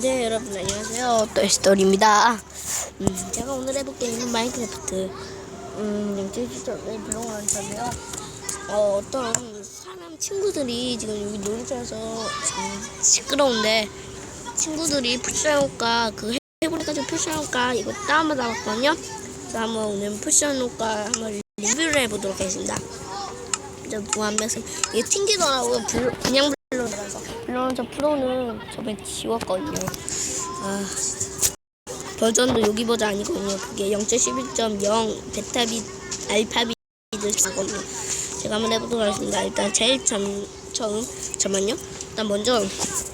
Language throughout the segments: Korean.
네 여러분 안녕하세요. 똘스토리입니다. 음, 제가 오늘 해볼 게임은 마인크래프트 음, 영재주점에 블록을 하는 데요. 어, 어떤 사람 친구들이 지금 여기 놀이터에서 지금 시끄러운데 친구들이 푸시한호가 그 해보니까지고 푸시한호가 이거 다운받아 봤거든요. 그래서 한번 오늘 푸시한호가 한번 리뷰를 해보도록 하겠습니다. 이제 무한 말씀 이게 튕기더라고요. 불, 그냥 불러들어서. 물론 저 프로는 저번에 지웠거든요. 아 버전도 여기 버전 아니거든요. 그게 0.11.0 베타비 알파비를 쓰거든요. 제가 한번 해보도록 하겠습니다. 일단 제일 참, 처음 잠깐만요. 일단 먼저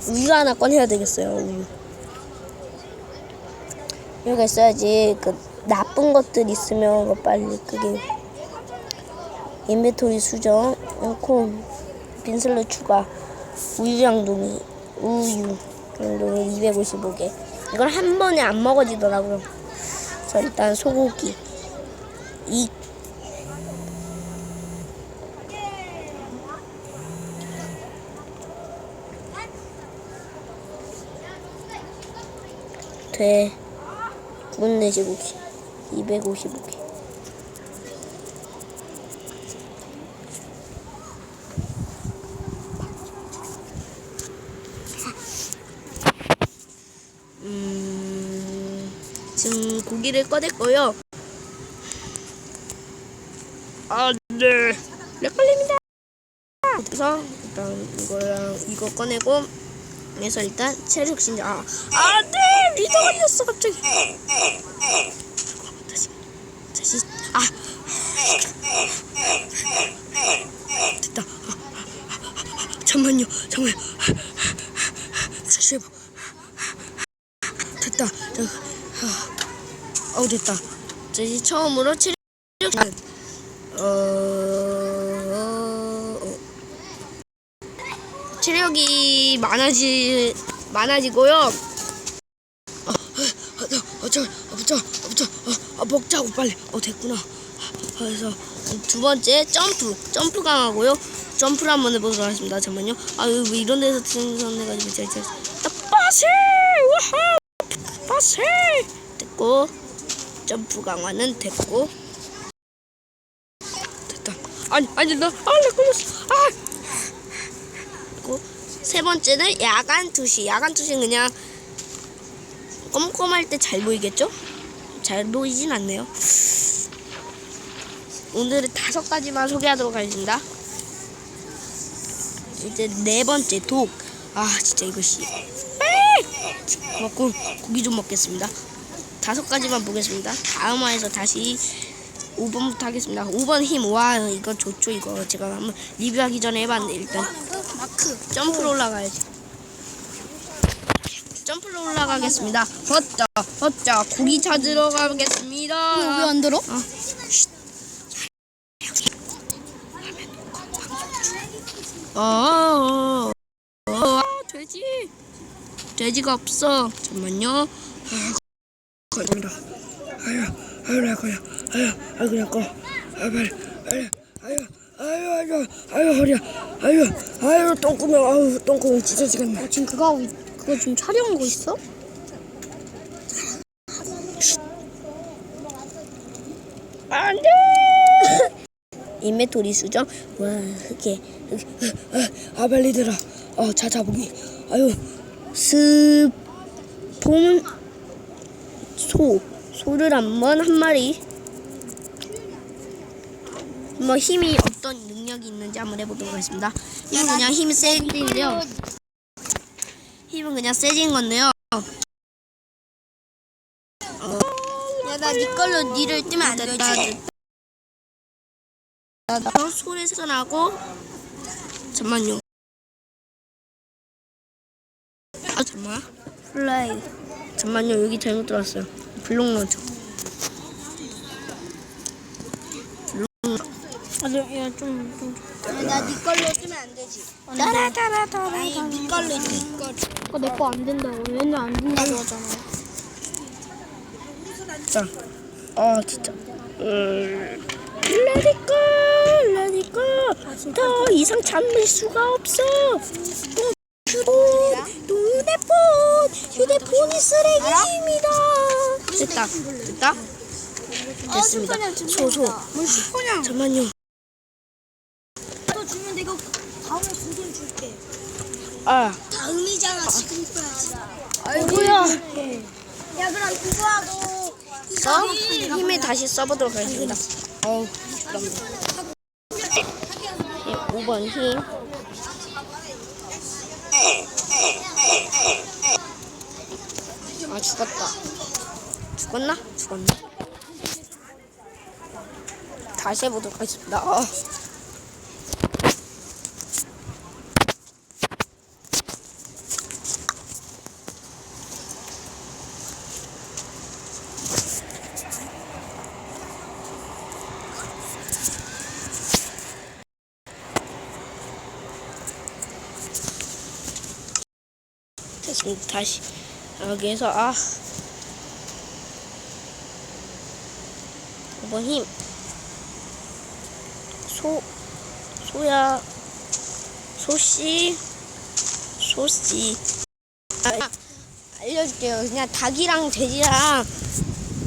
우유 하나 꺼내야 되겠어요 우유 우유가 있어야지. 그 나쁜 것들 있으면 빨리 그게 인벤토리 수정 넣고 빈슬러 추가 우유 양동이 우유 양동이 255개. 이걸 한 번에 안 먹어지더라고요. 그래서 일단 소고기 이 돼. 구운 돼지고기 255개 음, 고기를 꺼냈고요. 아, 네. 렉 걸립니다. 그래서 일단 이거랑 이거 꺼내고 그래서 일단 체력 신장 아, 아, 네. 리더 걸렸어 갑자기. 다시, 다시, 아, 됐다. 아, 아, 아, 잠만요, 잠만. 다시 해봐. 됐다. 저, 아, 어 됐다. 자, 이제 처음으로 체력 어, 어, 체력이 많아지 많아지고요. 어, 어, 어, 어, 저, 어, 붙여, 어, 붙여, 어, 어, 먹자고 빨리. 어, 됐구나. 어, 그래서 두 번째 점프, 점프 강하고요. 점프를 한번 해보도록 하겠습니다. 잠깐만요. 아, 왜 이런 데서 생선해가지고 제가 제가 빠세, 와하. 빠세 됐고 점프 강화는 됐고. 됐다. 아니 아니 나아나 걸렸어. 아! 그리고. 세 번째는 야간 투시. 야간 투시는 그냥 껌껌할 때 잘 보이겠죠? 잘 보이진 않네요. 오늘은 다섯 가지만 소개하도록 하겠습니다. 이제 네 번째 독 아 진짜 이것이! 먹고 고기 좀 먹겠습니다. 다섯 가지만 보겠습니다. 다음 화에서 다시 5번부터 하겠습니다. 5번 힘. 와 이거 좋죠 이거. 제가 한번 리뷰하기 전에 해봤는데 일단 마크 점프로 올라가야지. 점프로 올라가겠습니다. 헛자 헛자 고기 찾으러 가겠습니다. 왜 안 들어? 어. 쉿. 어, 어, 어, 어, 돼지. 돼지가 없어. 잠만요. 아, 걸린다. 아유, 아유, 나 걸려. 아유, 아유, 그냥 꺼. 아유, 빨리, 빨리. 아유, 아유, 아유, 아유, 허리야. 아유, 아유, 똥구멍, 아유, 똥구멍 찢어지겠네. 어, 지금 그거 하고 있- 그거 지금 촬영하고 있어? 안 돼! 인벤토리 수정. 와, 흑해. 흑, 아, 아, 빨리 들어. 어, 자자보기. 아유, 스, 봄, 소. 소를 한번 한 마리. 뭐 힘이 어떤 능력이 있는지 한번 해보도록 하겠습니다. 힘은 그냥 힘이 세진데요. 힘은 그냥 세진 건데요. 어, 야, 나 네 걸로 니를 뜨면 안 되지? 나 소리 생선하고 잠만요. 아 잠만. 플레이. 잠만요. 여기 잘못 들어왔어요. 블록 넣죠. 아, 저, 야, 좀, 좀. 나네 걸로 뜨면 안 되지. 따라 따라 따라. 아니 네 걸로 네 걸로. 그거 내거 안 된다고. 맨날 안 된다고 하잖아. 자, 아 진짜. 음, 레디고 레디고. 더 이상 잠을 수가 없어. 휴대폰, 휴대폰, 휴대폰. 엉덩이 쓰레기입니다. 됐다. 됐다. 됐습니다. 소, 소. 뭘 슈퍼냥. 잠만요. 너 주면 내가 다음에 두돈 줄게. 아, 다음이잖아 지금 써야지. 아이고야. 야 그럼 그거 하고 써? 힘을 다시 써보도록 하겠습니다. 어우. 예, 5번 힘. 아, 죽었다. 죽었나? 죽었나? 다시 해보도록 하겠습니다. 어. 됐습니다. 다시 여기에서 아 5번 힘 소, 소야, 소씨, 소씨. 아, 알려줄게요. 그냥 닭이랑 돼지랑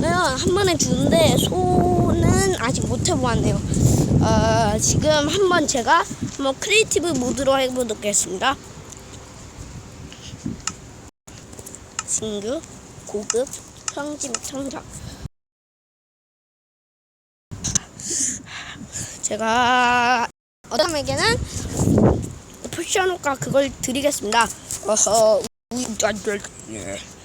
한 번에 주는데 소는 아직 못 해보았네요. 어, 지금 한번 제가 한번 크리에이티브 모드로 해보도록 하겠습니다. 신규, 고급, 평집, 청작. 제가 어떤 사람에게는 포션 효과 그걸 드리겠습니다. 어허,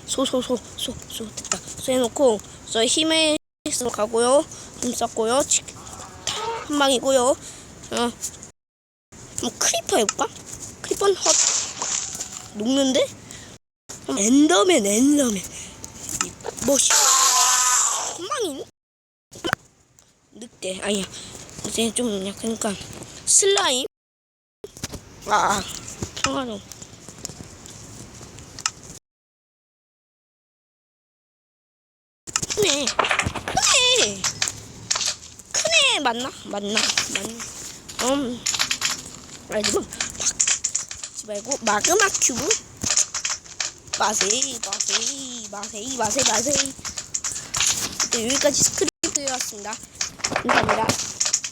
소소소 소 소 됐다. 소 해놓고 저 힘을 쓰러 가고요. 힘 썼고요. 치- 한 방이고요. 어, 뭐 크리퍼 해볼까? 크리퍼는 헛 녹는데? 엔더맨 엔더맨 뭐시 한 방이 늑대 아니야 이제 좀 약하니까 슬라임? 아 평화로. 크네. 크네. 크네. 맞나? 맞나? 맞나? 음. 알지만 막지 말고 마그마 큐브? 마세이 마세이 마세이 마세이 마세이. 네, 여기까지 스크립트였습니다. 감사합니다